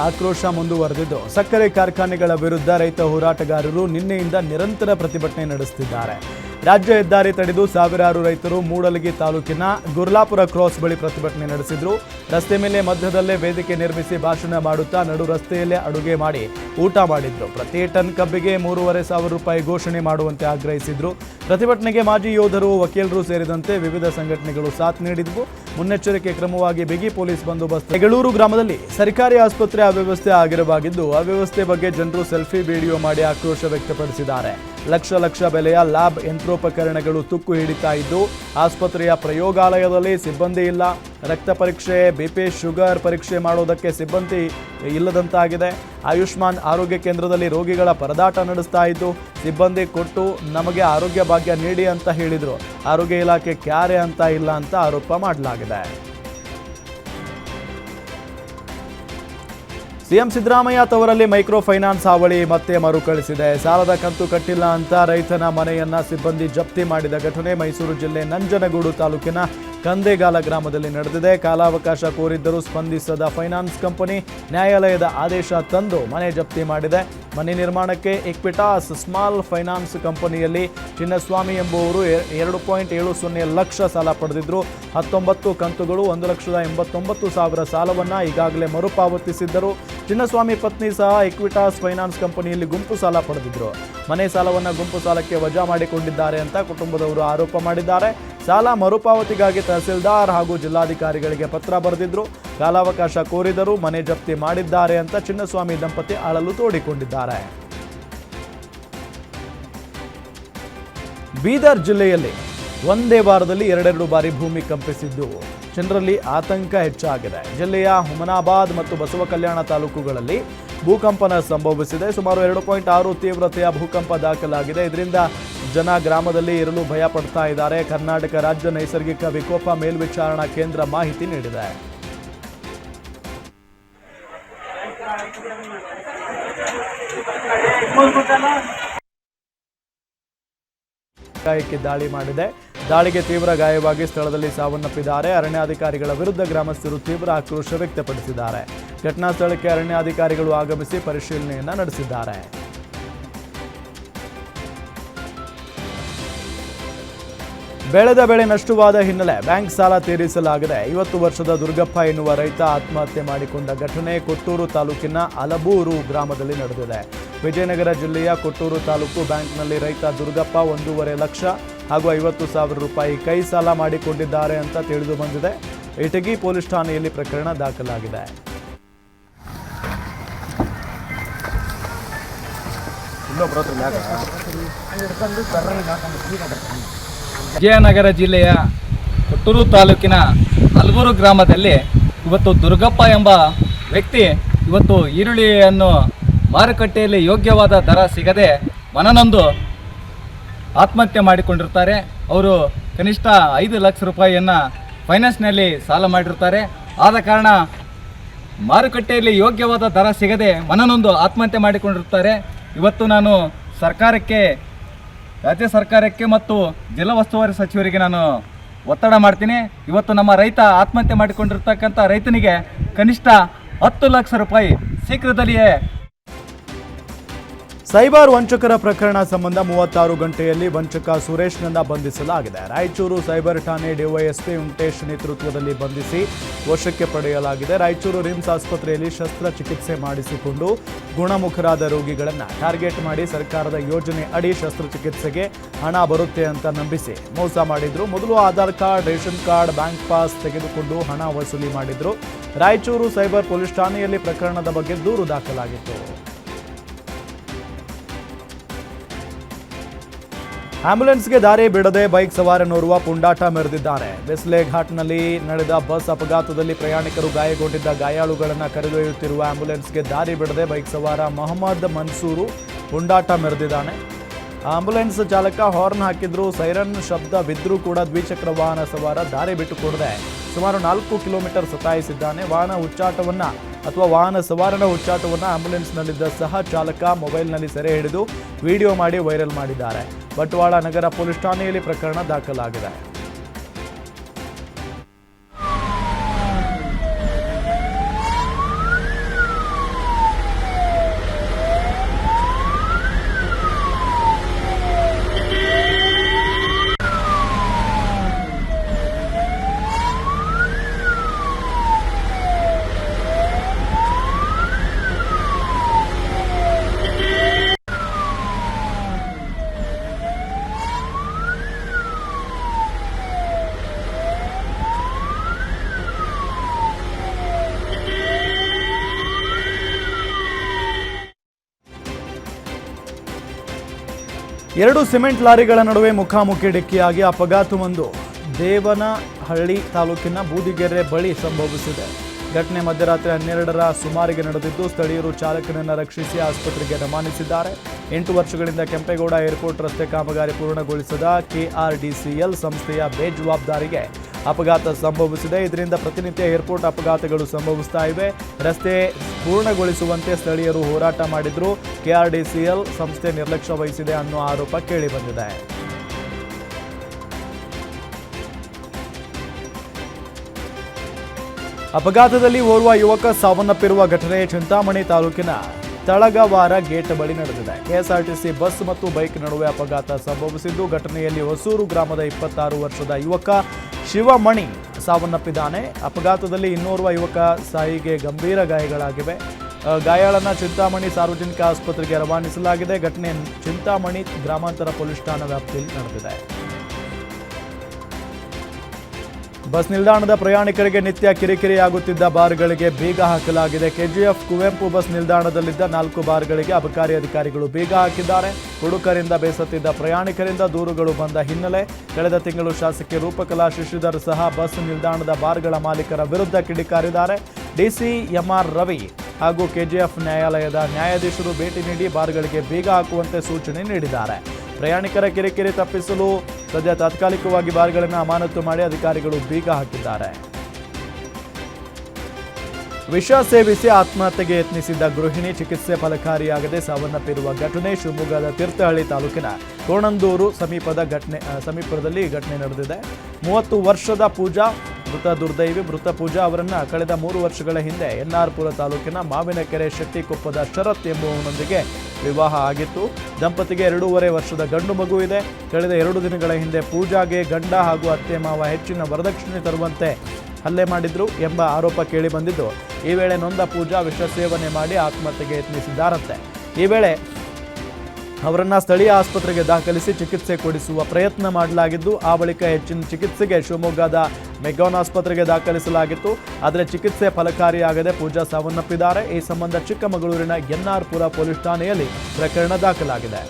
ಆಕ್ರೋಶ ಮುಂದುವರೆದಿದ್ದು ಸಕ್ಕರೆ ಕಾರ್ಖಾನೆಗಳ ವಿರುದ್ಧ ರೈತ ಹೋರಾಟಗಾರರು ನಿನ್ನೆಯಿಂದ ನಿರಂತರ ಪ್ರತಿಭಟನೆ ನಡೆಸುತ್ತಿದ್ದಾರೆ. ರಾಜ್ಯ ಹೆದ್ದಾರಿ ತಡೆದು ಸಾವಿರಾರು ರೈತರು ಮೂಡಲಗಿ ತಾಲೂಕಿನ ಗುರ್ಲಾಪುರ ಕ್ರಾಸ್ ಬಳಿ ಪ್ರತಿಭಟನೆ ನಡೆಸಿದ್ರು. ರಸ್ತೆ ಮೇಲೆ ಮಧ್ಯದಲ್ಲೇ ವೇದಿಕೆ ನಿರ್ಮಿಸಿ ಭಾಷಣ ಮಾಡುತ್ತಾ ನಡು ರಸ್ತೆಯಲ್ಲೇ ಅಡುಗೆ ಮಾಡಿ ಊಟ ಮಾಡಿದ್ರು. ಪ್ರತಿ ಟನ್ ಕಬ್ಬಿಗೆ ಮೂರುವರೆ ಸಾವಿರ ರೂಪಾಯಿ ಘೋಷಣೆ ಮಾಡುವಂತೆ ಆಗ್ರಹಿಸಿದ್ರು. ಪ್ರತಿಭಟನೆಗೆ ಮಾಜಿ ಯೋಧರು, ವಕೀಲರು ಸೇರಿದಂತೆ ವಿವಿಧ ಸಂಘಟನೆಗಳು ಸಾಥ್ ನೀಡಿದ್ವು. ಮುನ್ನೆಚ್ಚರಿಕೆ ಕ್ರಮವಾಗಿ ಬಿಗಿ ಪೊಲೀಸ್ ಬಂದೋಬಸ್ತ್ ಬೆಂಗಳೂರು ಗ್ರಾಮದಲ್ಲಿ ಸರ್ಕಾರಿ ಆಸ್ಪತ್ರೆ ಅವ್ಯವಸ್ಥೆ ಆಗಿರವಾಗಿದ್ದು ಅವ್ಯವಸ್ಥೆ ಬಗ್ಗೆ ಜನರು ಸೆಲ್ಫಿ, ವಿಡಿಯೋ ಮಾಡಿ ಆಕ್ರೋಶ ವ್ಯಕ್ತಪಡಿಸಿದ್ದಾರೆ. ಲಕ್ಷ ಲಕ್ಷ ಬೆಲೆಯ ಲ್ಯಾಬ್ ಯಂತ್ರೋಪಕರಣಗಳು ತುಕ್ಕು ಹಿಡಿತಾ ಇದ್ದು, ಆಸ್ಪತ್ರೆಯ ಪ್ರಯೋಗಾಲಯದಲ್ಲಿ ಸಿಬ್ಬಂದಿ ಇಲ್ಲ. ರಕ್ತ ಪರೀಕ್ಷೆ ಬಿಪಿ ಶುಗರ್ ಪರೀಕ್ಷೆ ಮಾಡೋದಕ್ಕೆ ಸಿಬ್ಬಂದಿ ಇಲ್ಲದಂತಾಗಿದೆ. ಆಯುಷ್ಮಾನ್ ಆರೋಗ್ಯ ಕೇಂದ್ರದಲ್ಲಿ ರೋಗಿಗಳ ಪರದಾಟ ನಡೆಸ್ತಾ ಇದ್ದು, ಸಿಬ್ಬಂದಿ ಕೊಟ್ಟು ನಮಗೆ ಆರೋಗ್ಯ ಭಾಗ್ಯ ನೀಡಿ ಅಂತ ಹೇಳಿದರು. ಆರೋಗ್ಯ ಇಲಾಖೆ ಕ್ಯಾರೆ ಅಂತ ಇಲ್ಲ ಅಂತ ಆರೋಪ ಮಾಡಲಾಗಿದೆ. ಸಿಎಂ ಸಿದ್ದರಾಮಯ್ಯ ತವರಲ್ಲಿ ಮೈಕ್ರೋ ಫೈನಾನ್ಸ್ ಹಾವಳಿ ಮತ್ತೆ ಮರುಕಳಿಸಿದೆ. ಸಾಲದ ಕಂತು ಕಟ್ಟಿಲ್ಲ ಅಂತ ರೈತನ ಮನೆಯನ್ನ ಸಿಬ್ಬಂದಿ ಜಪ್ತಿ ಮಾಡಿದ ಘಟನೆ ಮೈಸೂರು ಜಿಲ್ಲೆ ನಂಜನಗೂಡು ತಾಲೂಕಿನ ಕಂದೇಗಾಲ ಗ್ರಾಮದಲ್ಲಿ ನಡೆದಿದೆ. ಕಾಲಾವಕಾಶ ಕೋರಿದ್ದರೂ ಸ್ಪಂದಿಸದ ಫೈನಾನ್ಸ್ ಕಂಪನಿ ನ್ಯಾಯಾಲಯದ ಆದೇಶ ತಂದು ಮನೆ ಜಪ್ತಿ ಮಾಡಿದೆ. ಮನೆ ನಿರ್ಮಾಣಕ್ಕೆ ಇಕ್ವಿಟಾಸ್ ಸ್ಮಾಲ್ ಫೈನಾನ್ಸ್ ಕಂಪನಿಯಲ್ಲಿ ಚಿನ್ನಸ್ವಾಮಿ ಎಂಬುವರು ಎರಡು ಪಾಯಿಂಟ್ ಏಳು ಸೊನ್ನೆ ಲಕ್ಷ ಸಾಲ ಪಡೆದಿದ್ದರು ಹತ್ತೊಂಬತ್ತು ಕಂತುಗಳು ಒಂದು ಲಕ್ಷದ ಎಂಬತ್ತೊಂಬತ್ತು ಸಾವಿರ ಸಾಲವನ್ನು ಈಗಾಗಲೇ ಮರುಪಾವತಿಸಿದ್ದರು. ಚಿನ್ನಸ್ವಾಮಿ ಪತ್ನಿ ಸಹ ಇಕ್ವಿಟಾಸ್ ಫೈನಾನ್ಸ್ ಕಂಪನಿಯಲ್ಲಿ ಗುಂಪು ಸಾಲ ಪಡೆದಿದ್ದರು ಮನೆ ಸಾಲವನ್ನು ಗುಂಪು ಸಾಲಕ್ಕೆ ವಜಾ ಮಾಡಿಕೊಂಡಿದ್ದಾರೆ ಅಂತ ಕುಟುಂಬದವರು ಆರೋಪ ಮಾಡಿದ್ದಾರೆ. ಸಾಲ ಮರುಪಾವತಿಗಾಗಿ ತಹಸೀಲ್ದಾರ್ ಹಾಗೂ ಜಿಲ್ಲಾಧಿಕಾರಿಗಳಿಗೆ ಪತ್ರ ಬರೆದಿದ್ರು. ಕಾಲಾವಕಾಶ ಕೋರಿದರೂ ಮನೆ ಜಪ್ತಿ ಮಾಡಿದ್ದಾರೆ ಅಂತ ಚಿನ್ನಸ್ವಾಮಿ ದಂಪತಿ ಅಳಲು ತೋಡಿಕೊಂಡಿದ್ದಾರೆ. ಬೀದರ್ ಜಿಲ್ಲೆಯಲ್ಲಿ ಒಂದೇ ವಾರದಲ್ಲಿ ಎರಡೆರಡು ಬಾರಿ ಭೂಮಿ ಕಂಪಿಸಿದ್ದು ಜನರಲ್ಲಿ ಆತಂಕ ಹೆಚ್ಚಾಗಿದೆ. ಜಿಲ್ಲೆಯ ಹುಮನಾಬಾದ್ ಮತ್ತು ಬಸವ ಕಲ್ಯಾಣ ತಾಲೂಕುಗಳಲ್ಲಿ ಭೂಕಂಪನ ಸಂಭವಿಸಿದೆ. ಸುಮಾರು ಎರಡು ಪಾಯಿಂಟ್ ಆರು ತೀವ್ರತೆಯ ಭೂಕಂಪ ದಾಖಲಾಗಿದೆ. ಇದರಿಂದ ಜನ ಗ್ರಾಮದಲ್ಲಿ ಇರಲು ಭಯ ಪಡ್ತಾ ಇದ್ದಾರೆ. ಕರ್ನಾಟಕ ರಾಜ್ಯ ನೈಸರ್ಗಿಕ ವಿಕೋಪ ಮೇಲ್ವಿಚಾರಣಾ ಕೇಂದ್ರ ಮಾಹಿತಿ ನೀಡಿದೆ. ಗಾಯಕ್ಕೆ ದಾಳಿ ಮಾಡಿದೆ. ದಾಳಿಗೆ ತೀವ್ರ ಗಾಯವಾಗಿ ಸ್ಥಳದಲ್ಲಿ ಸಾವನ್ನಪ್ಪಿದ್ದಾರೆ. ಅರಣ್ಯಾಧಿಕಾರಿಗಳ ವಿರುದ್ಧ ಗ್ರಾಮಸ್ಥರು ತೀವ್ರ ಆಕ್ರೋಶ ವ್ಯಕ್ತಪಡಿಸಿದ್ದಾರೆ. ಘಟನಾ ಸ್ಥಳಕ್ಕೆ ಅರಣ್ಯಾಧಿಕಾರಿಗಳು ಆಗಮಿಸಿ ಪರಿಶೀಲನೆಯನ್ನ ನಡೆಸಿದ್ದಾರೆ. ಬೆಳೆದ ಬೆಳೆ ನಷ್ಟವಾದ ಹಿನ್ನೆಲೆ ಬ್ಯಾಂಕ್ ಸಾಲ ತೀರಿಸಲಾಗದೆ. ಐವತ್ತು ವರ್ಷದ ದುರ್ಗಪ್ಪ ಎನ್ನುವ ರೈತ ಆತ್ಮಹತ್ಯೆ ಮಾಡಿಕೊಂಡ ಘಟನೆ ಕೊಟ್ಟೂರು ತಾಲೂಕಿನ ಅಲಬೂರು ಗ್ರಾಮದಲ್ಲಿ ನಡೆದಿದೆ. ವಿಜಯನಗರ ಜಿಲ್ಲೆಯ ಕೊಟ್ಟೂರು ತಾಲೂಕು ಬ್ಯಾಂಕ್ನಲ್ಲಿ ರೈತ ದುರ್ಗಪ್ಪ ಒಂದೂವರೆ ಲಕ್ಷ ಹಾಗೂ ಐವತ್ತು ಸಾವಿರ ರೂಪಾಯಿ ಕೈ ಸಾಲ ಮಾಡಿಕೊಂಡಿದ್ದಾರೆ ಅಂತ ತಿಳಿದು ಬಂದಿದೆ. ಇಟಗಿ ಪೊಲೀಸ್ ಠಾಣೆಯಲ್ಲಿ ಪ್ರಕರಣ ದಾಖಲಾಗಿದೆ. ವಿಜಯನಗರ ಜಿಲ್ಲೆಯ ಕೊಟ್ಟೂರು ತಾಲೂಕಿನ ಹಲಗೂರು ಗ್ರಾಮದಲ್ಲಿ ಇವತ್ತು ದುರ್ಗಪ್ಪ ಎಂಬ ವ್ಯಕ್ತಿ ಇವತ್ತು ಈರುಳ್ಳಿಯನ್ನು ಮಾರುಕಟ್ಟೆಯಲ್ಲಿ ಯೋಗ್ಯವಾದ ದರ ಸಿಗದೆ ಮನನೊಂದು ಆತ್ಮಹತ್ಯೆ ಮಾಡಿಕೊಂಡಿರ್ತಾರೆ. ಅವರು ಕನಿಷ್ಠ ಐದು ಲಕ್ಷ ರೂಪಾಯಿಯನ್ನು ಫೈನಾನ್ಸ್ನಲ್ಲಿ ಸಾಲ ಮಾಡಿರ್ತಾರೆ. ಆದ ಕಾರಣ ಮಾರುಕಟ್ಟೆಯಲ್ಲಿ ಯೋಗ್ಯವಾದ ದರ ಸಿಗದೆ ಮನನೊಂದು ಆತ್ಮಹತ್ಯೆ ಮಾಡಿಕೊಂಡಿರ್ತಾರೆ. ಇವತ್ತು ನಾನು ಸರ್ಕಾರಕ್ಕೆ ರಾಜ್ಯ ಸರ್ಕಾರಕ್ಕೆ ಮತ್ತು ಜಿಲ್ಲಾ ಉಸ್ತುವಾರಿ ಸಚಿವರಿಗೆ ನಾನು ಒತ್ತಡ ಮಾಡ್ತೀನಿ. ಇವತ್ತು ನಮ್ಮ ರೈತ ಆತ್ಮಹತ್ಯೆ ಮಾಡಿಕೊಂಡಿರ್ತಕ್ಕಂಥ ರೈತನಿಗೆ ಕನಿಷ್ಠ ಹತ್ತು ಲಕ್ಷ ರೂಪಾಯಿ ಶೀಘ್ರದಲ್ಲಿಯೇ ಸೈಬರ್ ವಂಚಕರ ಪ್ರಕರಣ ಸಂಬಂಧ ಮೂವತ್ತಾರು ಗಂಟೆಯಲ್ಲಿ ವಂಚಕ ಸುರೇಶ್ನನ್ನ ಬಂಧಿಸಲಾಗಿದೆ. ರಾಯಚೂರು ಸೈಬರ್ ಠಾಣೆ ಡಿವೈಎಸ್ಪಿ ವೆಂಕಟೇಶ್ ನೇತೃತ್ವದಲ್ಲಿ ಬಂಧಿಸಿ ವಶಕ್ಕೆ ಪಡೆಯಲಾಗಿದೆ. ರಾಯಚೂರು ರಿಮ್ಸ್ ಆಸ್ಪತ್ರೆಯಲ್ಲಿ ಶಸ್ತ್ರಚಿಕಿತ್ಸೆ ಮಾಡಿಸಿಕೊಂಡು ಗುಣಮುಖರಾದ ರೋಗಿಗಳನ್ನು ಟಾರ್ಗೆಟ್ ಮಾಡಿ ಸರ್ಕಾರದ ಯೋಜನೆ ಅಡಿ ಶಸ್ತ್ರಚಿಕಿತ್ಸೆಗೆ ಹಣ ಬರುತ್ತೆ ಅಂತ ನಂಬಿಸಿ ಮೋಸ ಮಾಡಿದ್ರು. ಮೊದಲು Aadhaar card, ration card, bank pass ತೆಗೆದುಕೊಂಡು ಹಣ ವಸೂಲಿ ಮಾಡಿದ್ರು. ರಾಯಚೂರು ಸೈಬರ್ ಪೊಲೀಸ್ ಠಾಣೆಯಲ್ಲಿ ಪ್ರಕರಣದ ಬಗ್ಗೆ ದೂರು ದಾಖಲಾಗಿತ್ತು. ಆಂಬ್ಯುಲೆನ್ಸ್ಗೆ ದಾರಿ ಬಿಡದೆ ಬೈಕ್ ಸವಾರನೋರ್ವ ಪುಂಡಾಟ ಮೆರೆದಿದ್ದಾರೆ. ಬೆಸ್ಲೆ ಘಾಟ್ನಲ್ಲಿ ನಡೆದ ಬಸ್ ಅಪಘಾತದಲ್ಲಿ ಪ್ರಯಾಣಿಕರು ಗಾಯಗೊಂಡಿದ್ದ ಗಾಯಾಳುಗಳನ್ನು ಕರೆದೊಯ್ಯುತ್ತಿರುವ ಆಂಬ್ಯುಲೆನ್ಸ್ಗೆ ದಾರಿ ಬಿಡದೆ ಬೈಕ್ ಸವಾರ ಮೊಹಮ್ಮದ್ ಮನ್ಸೂರು ಪುಂಡಾಟ ಮೆರೆದಿದ್ದಾನೆ. ಆಂಬ್ಯುಲೆನ್ಸ್ ಚಾಲಕ ಹಾರ್ನ್ ಹಾಕಿದ್ರು, ಸೈರನ್ ಶಬ್ದ ಬಿದ್ದರೂ ಕೂಡ ದ್ವಿಚಕ್ರ ವಾಹನ ಸವಾರ ದಾರಿ ಬಿಟ್ಟು ಕೊಡದೆ ಸುಮಾರು ನಾಲ್ಕು ಕಿಲೋಮೀಟರ್ ಸತಾಯಿಸಿದ್ದಾನೆ. ವಾಹನ ಉಚ್ಚಾಟವನ್ನ ಅಥವಾ ವಾಹನ ಸವಾರನ ಉಚ್ಚಾಟವನ್ನ ಆಂಬ್ಯುಲೆನ್ಸ್ನಲ್ಲಿದ್ದ ಸಹ ಚಾಲಕ ಮೊಬೈಲ್ನಲ್ಲಿ ಸೆರೆ ಹಿಡಿದು ವಿಡಿಯೋ ಮಾಡಿ ವೈರಲ್ ಮಾಡಿದ್ದಾರೆ. ಬಟ್ವಾಳ ನಗರ ಪೊಲೀಸ್ ಠಾಣೆಯಲ್ಲಿ ಪ್ರಕರಣ ದಾಖಲಾಗಿದೆ. ಎರಡು ಸಿಮೆಂಟ್ ಲಾರಿಗಳ ನಡುವೆ ಮುಖಾಮುಖಿ ಡಿಕ್ಕಿಯಾಗಿ ಅಪಘಾತವೊಂದು ದೇವನಹಳ್ಳಿ ತಾಲೂಕಿನ ಬೂದಿಗೆರೆ ಬಳಿ ಸಂಭವಿಸಿದೆ. ಘಟನೆ ಮಧ್ಯರಾತ್ರಿ ಹನ್ನೆರಡರ ಸುಮಾರಿಗೆ ನಡೆದಿದ್ದು, ಸ್ಥಳೀಯರು ಚಾಲಕನನ್ನು ರಕ್ಷಿಸಿ ಆಸ್ಪತ್ರೆಗೆ ರವಾನಿಸಿದ್ದಾರೆ. ಎಂಟು ವರ್ಷಗಳಿಂದ ಕೆಂಪೇಗೌಡ ಏರ್ಪೋರ್ಟ್ ರಸ್ತೆ ಕಾಮಗಾರಿ ಪೂರ್ಣಗೊಳಿಸದ ಕೆಆರ್ಡಿಸಿಎಲ್ ಸಂಸ್ಥೆಯ ಬೇಜವಾಬ್ದಾರಿಗೆ ಅಪಘಾತ ಸಂಭವಿಸಿದೆ. ಇದರಿಂದ ಪ್ರತಿನಿತ್ಯ ಏರ್ಪೋರ್ಟ್ ಅಪಘಾತಗಳು ಸಂಭವಿಸ್ತಾ ಇವೆ. ರಸ್ತೆ ಪೂರ್ಣಗೊಳಿಸುವಂತೆ ಸ್ಥಳೀಯರು ಹೋರಾಟ ಮಾಡಿದ್ರು. ಕೆಆರ್ಡಿಸಿಎಲ್ ಸಂಸ್ಥೆ ನಿರ್ಲಕ್ಷ್ಯ ವಹಿಸಿದೆ ಅನ್ನೋ ಆರೋಪ ಕೇಳಿಬಂದಿದೆ ಅಪಘಾತದಲ್ಲಿ ಓರ್ವ ಯುವಕ ಸಾವನ್ನಪ್ಪಿರುವ ಘಟನೆ ಚಿಂತಾಮಣಿ ತಾಲೂಕಿನ ತಳಗವಾರ ಗೇಟ್ ಬಳಿ ನಡೆದಿದೆ. ಕೆಎಸ್ಆರ್ಟಿಸಿ ಬಸ್ ಮತ್ತು ಬೈಕ್ ನಡುವೆ ಅಪಘಾತ ಸಂಭವಿಸಿದ್ದು, ಘಟನೆಯಲ್ಲಿ ಹೊಸೂರು ಗ್ರಾಮದ ಇಪ್ಪತ್ತಾರು ವರ್ಷದ ಯುವಕ ಶಿವಮಣಿ ಸಾವನ್ನಪ್ಪಿದ್ದಾನೆ. ಅಪಘಾತದಲ್ಲಿ ಇನ್ನೋರ್ವ ಯುವಕ ಸಾಯಿಗೆ ಗಂಭೀರ ಗಾಯಗಳಾಗಿವೆ. ಗಾಯಾಳನ ಗಾಯಾಳನ್ನ ಚಿಂತಾಮಣಿ ಸಾರ್ವಜನಿಕ ಆಸ್ಪತ್ರೆಗೆ ರವಾನಿಸಲಾಗಿದೆ. ಘಟನೆ ಚಿಂತಾಮಣಿ ಗ್ರಾಮಾಂತರ ಪೊಲೀಸ್ ಠಾಣಾ ವ್ಯಾಪ್ತಿಯಲ್ಲಿ ನಡೆದಿದೆ. ಬಸ್ ನಿಲ್ದಾಣದ ಪ್ರಯಾಣಿಕರಿಗೆ ನಿತ್ಯ ಕಿರಿಕಿರಿಯಾಗುತ್ತಿದ್ದ ಬಾರ್ಗಳಿಗೆ ಬೀಗ ಹಾಕಲಾಗಿದೆ. ಕೆಜಿಎಫ್ ಕುವೆಂಪು ಬಸ್ ನಿಲ್ದಾಣದಲ್ಲಿದ್ದ ನಾಲ್ಕು ಬಾರ್ಗಳಿಗೆ ಅಬಕಾರಿ ಅಧಿಕಾರಿಗಳು ಬೀಗ ಹಾಕಿದ್ದಾರೆ. ಹುಡುಕರಿಂದ ಬೇಸತ್ತಿದ್ದ ಪ್ರಯಾಣಿಕರಿಂದ ದೂರುಗಳು ಬಂದ ಹಿನ್ನೆಲೆ ಕಳೆದ ತಿಂಗಳು ಶಾಸಕಿ ರೂಪಕಲಾ ಶಶಿಧರ್ ಸಹ ಬಸ್ ನಿಲ್ದಾಣದ ಬಾರ್ಗಳ ಮಾಲೀಕರ ವಿರುದ್ಧ ಕಿಡಿಕಾರಿದ್ದಾರೆ. ಡಿಸಿ ಎಂಆರ್ ರವಿ ಹಾಗೂ ಕೆಜಿಎಫ್ ನ್ಯಾಯಾಲಯದ ನ್ಯಾಯಾಧೀಶರು ಭೇಟಿ ನೀಡಿ ಬಾರ್ಗಳಿಗೆ ಬೀಗ ಹಾಕುವಂತೆ ಸೂಚನೆ ನೀಡಿದ್ದಾರೆ. ಪ್ರಯಾಣಿಕರ ಕಿರಿಕಿರಿ ತಪ್ಪಿಸಲು ಸದ್ಯ ತಾತ್ಕಾಲಿಕವಾಗಿ ಬಾರ್ಗಳನ್ನು ಅಮಾನತು ಮಾಡಿ ಅಧಿಕಾರಿಗಳು ಬೀಗ ಹಾಕಿದ್ದಾರೆ. ವಿಷ ಸೇವಿಸಿ ಆತ್ಮಹತ್ಯೆಗೆ ಯತ್ನಿಸಿದ್ದ ಗೃಹಿಣಿ ಚಿಕಿತ್ಸೆ ಫಲಕಾರಿಯಾಗದೆ ಸಾವನ್ನಪ್ಪಿರುವ ಘಟನೆ ಶಿವಮೊಗ್ಗದ ತೀರ್ಥಹಳ್ಳಿ ತಾಲೂಕಿನ ಕೋಣಂದೂರು ಸಮೀಪದ ಘಟನೆ ಸಮೀಪದಲ್ಲಿ ಘಟನೆ ನಡೆದಿದೆ. ಮೂವತ್ತು ವರ್ಷದ ಪೂಜಾ ಮೃತ ದುರ್ದೈವಿ, ಮೃತ ಪೂಜಾ ಅವರನ್ನ ಕಳೆದ ಮೂರು ವರ್ಷಗಳ ಹಿಂದೆ ಎನ್ಆರ್ಪುರ ತಾಲೂಕಿನ ಮಾವಿನಕೆರೆ ಶೆಟ್ಟಿಕೊಪ್ಪದ ಶರತ್ ಎಂಬುವನೊಂದಿಗೆ ವಿವಾಹ ಆಗಿತ್ತು. ದಂಪತಿಗೆ ಎರಡೂವರೆ ವರ್ಷದ ಗಂಡು ಮಗು ಇದೆ. ಕಳೆದ ಎರಡು ದಿನಗಳ ಹಿಂದೆ ಪೂಜಾಗೆ ಗಂಡ ಹಾಗೂ ಅತ್ತೆ ಮಾವ ಹೆಚ್ಚಿನ ವರದಕ್ಷಿಣೆ ತರುವಂತೆ ಹಲ್ಲೆ ಮಾಡಿದ್ರು ಎಂಬ ಆರೋಪ ಕೇಳಿಬಂದಿದ್ದು ಈ ವೇಳೆ ನೊಂದ ಪೂಜಾ ವಿಷ ಸೇವನೆ ಮಾಡಿ ಆತ್ಮಹತ್ಯೆಗೆ ಯತ್ನಿಸಿದ್ದಾರಂತೆ. ಈ ವೇಳೆ ಅವರನ್ನ ಸ್ಥಳೀಯ ಆಸ್ಪತ್ರೆಗೆ ದಾಖಲಿಸಿ ಚಿಕಿತ್ಸೆ ಕೊಡಿಸುವ ಪ್ರಯತ್ನ ಮಾಡಲಾಗಿದ್ದು, ಆ ಬಳಿಕ ಹೆಚ್ಚಿನ ಚಿಕಿತ್ಸೆಗೆ ಶಿವಮೊಗ್ಗದ ಮೆಗ್ಗಾನ್ ಆಸ್ಪತ್ರೆಗೆ ದಾಖಲಿಸಲಾಗಿತ್ತು. ಆದರೆ ಚಿಕಿತ್ಸೆ ಫಲಕಾರಿಯಾಗದೆ ಪೂಜಾ ಸಾವನ್ನಪ್ಪಿದ್ದಾರೆ. ಈ ಸಂಬಂಧ ಚಿಕ್ಕಮಗಳೂರಿನ ಎನ್ಆರ್ಪುರ ಪೊಲೀಸ್ ಠಾಣೆಯಲ್ಲಿ ಪ್ರಕರಣ ದಾಖಲಾಗಿದೆ.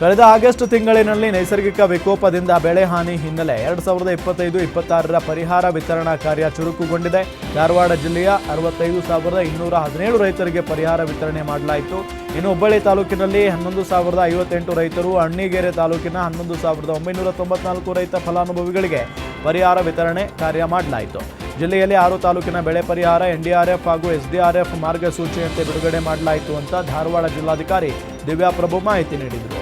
ಕಳೆದ ಆಗಸ್ಟ್ ತಿಂಗಳಿನಲ್ಲಿ ನೈಸರ್ಗಿಕ ವಿಕೋಪದಿಂದ ಬೆಳೆ ಹಾನಿ ಹಿನ್ನೆಲೆ ಎರಡು ಸಾವಿರದ ಇಪ್ಪತ್ತೈದು ಇಪ್ಪತ್ತಾರರ ಪರಿಹಾರ ವಿತರಣಾ ಕಾರ್ಯ ಚುರುಕುಗೊಂಡಿದೆ. ಧಾರವಾಡ ಜಿಲ್ಲೆಯ ಅರವತ್ತೈದು ಸಾವಿರದ ಇನ್ನೂರ ಹದಿನೇಳು ರೈತರಿಗೆ ಪರಿಹಾರ ವಿತರಣೆ ಮಾಡಲಾಯಿತು. ಇನ್ನು ಹುಬ್ಬಳ್ಳಿ ತಾಲೂಕಿನಲ್ಲಿ ಹನ್ನೊಂದು ಸಾವಿರದ ಐವತ್ತೆಂಟು ರೈತರು, ಅಣ್ಣಿಗೆರೆ ತಾಲೂಕಿನ ಹನ್ನೊಂದು ಸಾವಿರದ ಒಂಬೈನೂರ ತೊಂಬತ್ನಾಲ್ಕು ರೈತ ಫಲಾನುಭವಿಗಳಿಗೆ ಪರಿಹಾರ ವಿತರಣೆ ಕಾರ್ಯ ಮಾಡಲಾಯಿತು. ಜಿಲ್ಲೆಯಲ್ಲಿ ಆರು ತಾಲೂಕಿನ ಬೆಳೆ ಪರಿಹಾರ ಎನ್ಡಿಆರ್ಎಫ್ ಹಾಗೂ ಎಸ್ಡಿಆರ್ಎಫ್ ಮಾರ್ಗಸೂಚಿಯಂತೆ ಬಿಡುಗಡೆ ಮಾಡಲಾಯಿತು ಅಂತ ಧಾರವಾಡ ಜಿಲ್ಲಾಧಿಕಾರಿ ದಿವ್ಯಾ ಪ್ರಭು ಮಾಹಿತಿ ನೀಡಿದರು.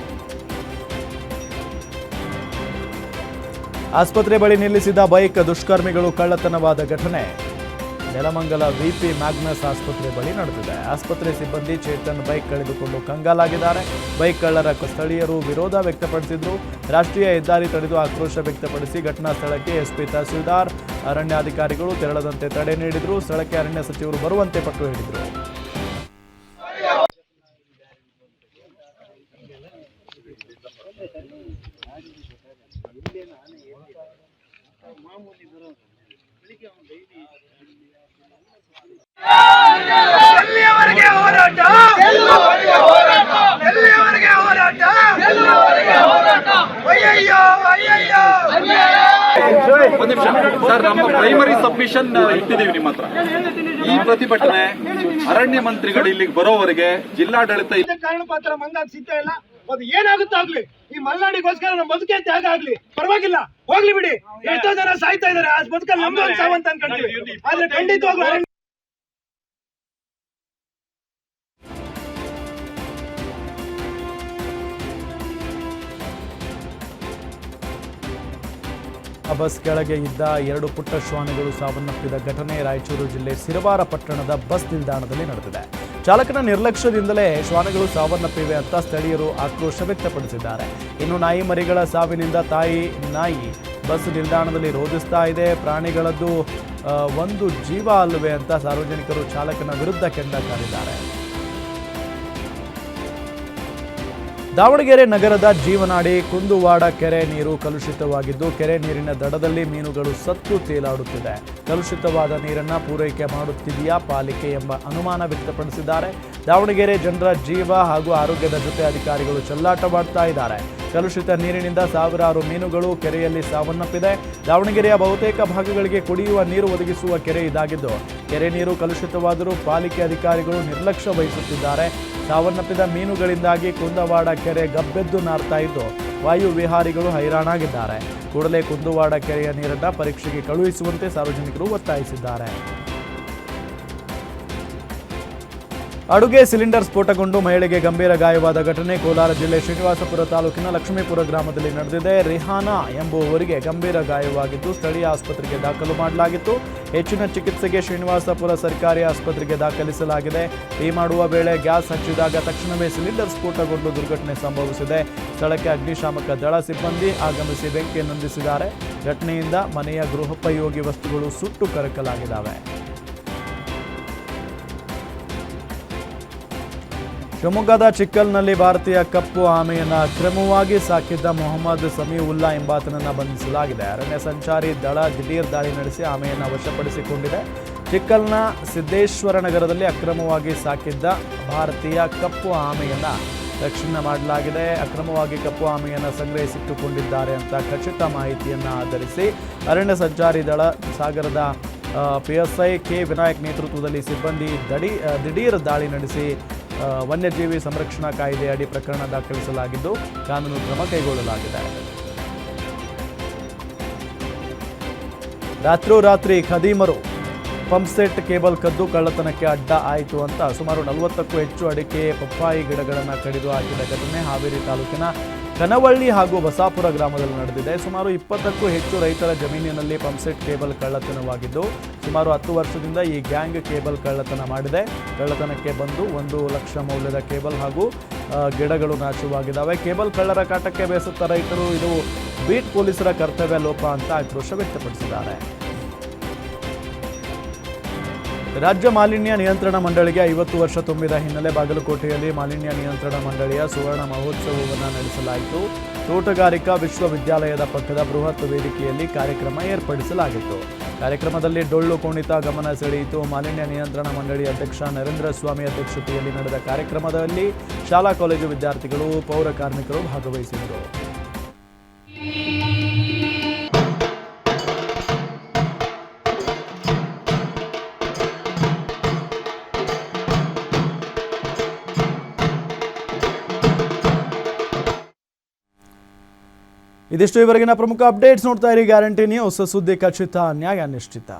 ಆಸ್ಪತ್ರೆ ಬಳಿ ನಿಲ್ಲಿಸಿದ ಬೈಕ್ ದುಷ್ಕರ್ಮಿಗಳು ಕಳ್ಳತನವಾದ ಘಟನೆ. ನೆಲಮಂಗಲ ವಿಪಿ ಮ್ಯಾಗ್ನಸ್ ಆಸ್ಪತ್ರೆ ಬಳಿ ನಡೆದಿದೆ. ಆಸ್ಪತ್ರೆ ಸಿಬ್ಬಂದಿ ಚೇತನ್ ಬೈಕ್ ಕಳೆದುಕೊಂಡು ಕಂಗಾಲಾಗಿದ್ದಾರೆ. ಬೈಕ್ ಕಳ್ಳರ ಸ್ಥಳೀಯರು ವಿರೋಧ ವ್ಯಕ್ತಪಡಿಸಿದ್ರು. ರಾಷ್ಟ್ರೀಯ ಹೆದ್ದಾರಿ ತಡೆದು ಆಕ್ರೋಶ ವ್ಯಕ್ತಪಡಿಸಿ ಘಟನಾ ಸ್ಥಳಕ್ಕೆ ಎಸ್ಪಿ ತಹಸೀಲ್ದಾರ್, ಅರಣ್ಯಾಧಿಕಾರಿಗಳು ತೆರಳದಂತೆ ತಡೆ ನೀಡಿದ್ರು. ಸ್ಥಳಕ್ಕೆ ಅರಣ್ಯ ಸಚಿವರು ಬರುವಂತೆ ಪಟ್ಟು ಹಿಡಿದರು ಎಲ್ಲಿಯವರೆಗೆ ಹೋರಾಟ? ಎಲ್ಲಿಯವರೆಗೆ ಹೋರಾಟ? ಅಯ್ಯಯ್ಯೋ ಅಯ್ಯಯ್ಯೋ. ಒಂದ್ ನಿಮಿಷ. ಸರ್ ನಮ್ಮ ಪ್ರೈಮರಿ ಸಬ್ಮಿಷನ್ ಇಟ್ಟಿದ್ದೀವಿ ನಿಮ್ಮ ಹತ್ರ. ಈ ಪ್ರತಿಭಟನೆ ಅರಣ್ಯ ಮಂತ್ರಿಗಳು ಇಲ್ಲಿಗೆ ಬರೋವರೆಗೆ ಜಿಲ್ಲಾಡಳಿತ ಕಾರಣ ಪಾತ್ರ ಮಂಗಾಗ್ ಸಿಗ್ತಾ ಇಲ್ಲ. ಅದು ಏನಾಗುತ್ತಾಗ್ಲಿ? ಈ ಮಲ್ನಾಡಿಗೋಸ್ಕರ ನಮ್ಮ ಬದುಕೆ ತ್ಯಾಗ ಆಗ್ಲಿ. ಪರವಾಗಿಲ್ಲ. ಹೋಗ್ಲಿ ಬಿಡಿ. ಎಷ್ಟೋ ಜನ ಸಾಯ್ತಾ ಇದಾರೆ ಆ ಬದುಕಲ್ಲಿ ನಮ್ದು ಒಂದು ಸಾವಂತ ಅನ್ಕೊಂತೀವಿ. ಆದ್ರೆ ಖಂಡಿತವಾಗ್ಲೂ ಅರಣ್ಯ ಆ ಬಸ್ ಕೆಳಗೆ ಇದ್ದ ಎರಡು ಪುಟ್ಟ ಶ್ವಾನಗಳು ಸಾವನ್ನಪ್ಪಿದ ಘಟನೆ ರಾಯಚೂರು ಜಿಲ್ಲೆ ಸಿರವಾರ ಪಟ್ಟಣದ ಬಸ್ ನಿಲ್ದಾಣದಲ್ಲಿ ನಡೆದಿದೆ. ಚಾಲಕನ ನಿರ್ಲಕ್ಷ್ಯದಿಂದಲೇ ಶ್ವಾನಗಳು ಸಾವನ್ನಪ್ಪಿವೆ ಅಂತ ಸ್ಥಳೀಯರು ಆಕ್ರೋಶ ವ್ಯಕ್ತಪಡಿಸಿದ್ದಾರೆ. ಇನ್ನು ನಾಯಿ ಮರಿಗಳ ಸಾವಿನಿಂದ ತಾಯಿ ನಾಯಿ ಬಸ್ ನಿಲ್ದಾಣದಲ್ಲಿ ರೋಧಿಸ್ತಾ ಇದೆ. ಪ್ರಾಣಿಗಳದ್ದು ಒಂದು ಜೀವ ಅಲ್ಲವೇ ಅಂತ ಸಾರ್ವಜನಿಕರು ಚಾಲಕನ ವಿರುದ್ಧ ಕೆಂಡ ಕಾರಿದ್ದಾರೆ ದಾವಣಗೆರೆ ನಗರದ ಜೀವನಾಡಿ ಕುಂದುವಾಡ ಕೆರೆ ನೀರು ಕಲುಷಿತವಾಗಿದ್ದು, ಕೆರೆ ನೀರಿನ ದಡದಲ್ಲಿ ಮೀನುಗಳು ಸತ್ತು ತೇಲಾಡುತ್ತಿದೆ. ಕಲುಷಿತವಾದ ನೀರನ್ನ ಪೂರೈಕೆ ಮಾಡುತ್ತಿದೆಯಾ ಪಾಲಿಕೆ ಎಂಬ ಅನುಮಾನ ವ್ಯಕ್ತಪಡಿಸಿದ್ದಾರೆ. ದಾವಣಗೆರೆ ಜನರ ಜೀವ ಹಾಗೂ ಆರೋಗ್ಯದ ಜೊತೆ ಅಧಿಕಾರಿಗಳು ಚೆಲ್ಲಾಟವಾಡ್ತಾ ಇದ್ದಾರೆ. ಕಲುಷಿತ ನೀರಿನಿಂದ ಸಾವಿರಾರು ಮೀನುಗಳು ಕೆರೆಯಲ್ಲಿ ಸಾವನ್ನಪ್ಪಿದೆ. ದಾವಣಗೆರೆಯ ಬಹುತೇಕ ಭಾಗಗಳಿಗೆ ಕುಡಿಯುವ ನೀರು ಒದಗಿಸುವ ಕೆರೆ ಇದಾಗಿದ್ದು, ಕೆರೆ ನೀರು ಕಲುಷಿತವಾದರೂ ಪಾಲಿಕೆ ಅಧಿಕಾರಿಗಳು ನಿರ್ಲಕ್ಷ್ಯ ವಹಿಸುತ್ತಿದ್ದಾರೆ. ಸಾವನ್ನಪ್ಪಿದ ಮೀನುಗಳಿಂದಾಗಿ ಕುಂದವಾಡ ಕೆರೆ ಗಬ್ಬೆದ್ದು ನಾರ್ತಾ ಇದ್ದು ವಾಯು ವಿಹಾರಿಗಳು ಹೈರಾಣಾಗಿದ್ದಾರೆ. ಕೂಡಲೇ ಕುಂದುವಾಡ ಕೆರೆಯ ನೀರನ್ನ ಪರೀಕ್ಷೆಗೆ ಕಳುಹಿಸುವಂತೆ ಸಾರ್ವಜನಿಕರು ಒತ್ತಾಯಿಸಿದ್ದಾರೆ. ಅಡುಗೆ ಸಿಲಿಂಡರ್ ಸ್ಫೋಟಗೊಂಡು ಮಹಿಳೆಗೆ ಗಂಭೀರ ಗಾಯವಾದ ಘಟನೆ ಕೋಲಾರ ಜಿಲ್ಲೆ ಶ್ರೀನಿವಾಸಪುರ ತಾಲೂಕಿನ ಲಕ್ಷ್ಮೀಪುರ ಗ್ರಾಮದಲ್ಲಿ ನಡೆದಿದೆ. ರಿಹಾನಾ ಎಂಬುವವರಿಗೆ ಗಂಭೀರ ಗಾಯವಾಗಿದ್ದು, ಸ್ಥಳೀಯ ಆಸ್ಪತ್ರೆಗೆ ದಾಖಲು ಮಾಡಲಾಗಿತ್ತು. ಹೆಚ್ಚಿನ ಚಿಕಿತ್ಸೆಗೆ ಶ್ರೀನಿವಾಸಪುರ ಸರ್ಕಾರಿ ಆಸ್ಪತ್ರೆಗೆ ದಾಖಲಿಸಲಾಗಿದೆ. ಈ ಮಾಡುವ ವೇಳೆ ಗ್ಯಾಸ್ ಹಚ್ಚಿದಾಗ ತಕ್ಷಣವೇ ಸಿಲಿಂಡರ್ ಸ್ಫೋಟಗೊಂಡು ದುರ್ಘಟನೆ ಸಂಭವಿಸಿದೆ. ಸ್ಥಳಕ್ಕೆ ಅಗ್ನಿಶಾಮಕ ದಳ ಸಿಬ್ಬಂದಿ ಆಗಮಿಸಿ ಬೆಂಕಿ ನಂದಿಸಿದ್ದಾರೆ. ಘಟನೆಯಿಂದ ಮನೆಯ ಗೃಹೋಪಯೋಗಿ ವಸ್ತುಗಳು ಸುಟ್ಟು ಕರಕಲಾಗಿದ್ದಾವೆ. ಶಿವಮೊಗ್ಗದ ಚಿಕ್ಕಲ್ನಲ್ಲಿ ಭಾರತೀಯ ಕಪ್ಪು ಆಮೆಯನ್ನು ಅಕ್ರಮವಾಗಿ ಸಾಕಿದ್ದ ಮೊಹಮ್ಮದ್ ಸಮೀವುಲ್ಲಾ ಎಂಬಾತನನ್ನು ಬಂಧಿಸಲಾಗಿದೆ. ಅರಣ್ಯ ಸಂಚಾರಿ ದಳ ದಿಢೀರ್ ದಾಳಿ ನಡೆಸಿ ಆಮೆಯನ್ನು ವಶಪಡಿಸಿಕೊಂಡಿದೆ. ಚಿಕ್ಕಲ್ನ ಸಿದ್ದೇಶ್ವರ ನಗರದಲ್ಲಿ ಅಕ್ರಮವಾಗಿ ಸಾಕಿದ್ದ ಭಾರತೀಯ ಕಪ್ಪು ಆಮೆಯನ್ನು ರಕ್ಷಣೆ ಮಾಡಲಾಗಿದೆ. ಅಕ್ರಮವಾಗಿ ಕಪ್ಪು ಆಮೆಯನ್ನು ಸಂಗ್ರಹಿಸಿಟ್ಟುಕೊಂಡಿದ್ದಾರೆ ಅಂತ ಖಚಿತ ಮಾಹಿತಿಯನ್ನು ಆಧರಿಸಿ ಅರಣ್ಯ ಸಂಚಾರಿ ದಳ ಸಾಗರದ P S I K Vinayak ನೇತೃತ್ವದಲ್ಲಿ ಸಿಬ್ಬಂದಿ ದಡಿ, ದಿಢೀರ್ ದಾಳಿ ನಡೆಸಿ ವನ್ಯಜೀವಿ ಸಂರಕ್ಷಣಾ ಕಾಯ್ದೆ ಅಡಿ ಪ್ರಕರಣ ದಾಖಲಿಸಲಾಗಿದ್ದು ಕಾನೂನು ಕ್ರಮ ಕೈಗೊಳ್ಳಲಾಗಿದೆ. ರಾತ್ರೋರಾತ್ರಿ ಖದೀಮರು ಪಂಪ್ಸೆಟ್ ಕೇಬಲ್ ಕದ್ದು ಕಳ್ಳತನಕ್ಕೆ ಅಡ್ಡ ಆಯಿತು ಅಂತ ಸುಮಾರು ನಲವತ್ತಕ್ಕೂ ಹೆಚ್ಚು ಅಡಿಕೆ ಪಪ್ಪಾಯಿ ಗಿಡಗಳನ್ನು ಕಡಿದು ಹಾಕಿದ ಘಟನೆ ಹಾವೇರಿ ತಾಲೂಕಿನ ಕನವಳ್ಳಿ ಹಾಗೂ ಬಸಾಪುರ ಗ್ರಾಮದಲ್ಲಿ ನಡೆದಿದೆ. ಸುಮಾರು ಇಪ್ಪತ್ತಕ್ಕೂ ಹೆಚ್ಚು ರೈತರ ಜಮೀನಿನಲ್ಲಿ ಪಂಪ್ಸೆಟ್ ಕೇಬಲ್ ಕಳ್ಳತನವಾಗಿದ್ದು, ಸುಮಾರು ಹತ್ತು ವರ್ಷದಿಂದ ಈ ಗ್ಯಾಂಗ್ ಕೇಬಲ್ ಕಳ್ಳತನ ಮಾಡಿದೆ. ಕಳ್ಳತನಕ್ಕೆ ಬಂದು ಒಂದು ಲಕ್ಷ ಮೌಲ್ಯದ ಕೇಬಲ್ ಹಾಗೂ ಗಿಡಗಳು ನಾಶವಾಗಿದ್ದಾವೆ. ಕೇಬಲ್ ಕಳ್ಳರ ಕಾಟಕ್ಕೆ ಬೇಸುತ್ತ ರೈತರು ಇದು ಬೀಟ್ ಪೊಲೀಸರ ಕರ್ತವ್ಯ ಲೋಪ ಅಂತ ಆಕ್ರೋಶ ವ್ಯಕ್ತಪಡಿಸಿದ್ದಾರೆ. ರಾಜ್ಯ ಮಾಲಿನ್ಯ ನಿಯಂತ್ರಣ ಮಂಡಳಿಗೆ ಐವತ್ತು ವರ್ಷ ತುಂಬಿದ ಹಿನ್ನೆಲೆ ಬಾಗಲಕೋಟೆಯಲ್ಲಿ ಮಾಲಿನ್ಯ ನಿಯಂತ್ರಣ ಮಂಡಳಿಯ ಸುವರ್ಣ ಮಹೋತ್ಸವವನ್ನು ನಡೆಸಲಾಯಿತು. ತೋಟಗಾರಿಕಾ ವಿಶ್ವವಿದ್ಯಾಲಯದ ಪಕ್ಕದ ಬೃಹತ್ ವೇದಿಕೆಯಲ್ಲಿ ಕಾರ್ಯಕ್ರಮ ಏರ್ಪಡಿಸಲಾಗಿತ್ತು. ಕಾರ್ಯಕ್ರಮದಲ್ಲಿ ಡೊಳ್ಳು ಕುಣಿತ ಗಮನ ಸೆಳೆಯಿತು. ಮಾಲಿನ್ಯ ನಿಯಂತ್ರಣ ಮಂಡಳಿ ಅಧ್ಯಕ್ಷ ನರೇಂದ್ರ ಸ್ವಾಮಿ ಅಧ್ಯಕ್ಷತೆಯಲ್ಲಿ ನಡೆದ ಕಾರ್ಯಕ್ರಮದಲ್ಲಿ ಶಾಲಾ, ಕಾಲೇಜು ವಿದ್ಯಾರ್ಥಿಗಳು, ಪೌರ ಕಾರ್ಮಿಕರು ಭಾಗವಹಿಸಿದರು. ಇದಿಷ್ಟು ಇವರೆಗಿನ ಪ್ರಮುಖ ಅಪ್ಡೇಟ್ಸ್ ನೋಡ್ತಾ ಇರಿ. Guarantee news. ಸುದ್ದಿ ಖಚಿತ ನ್ಯಾಯ ನಿಶ್ಚಿತ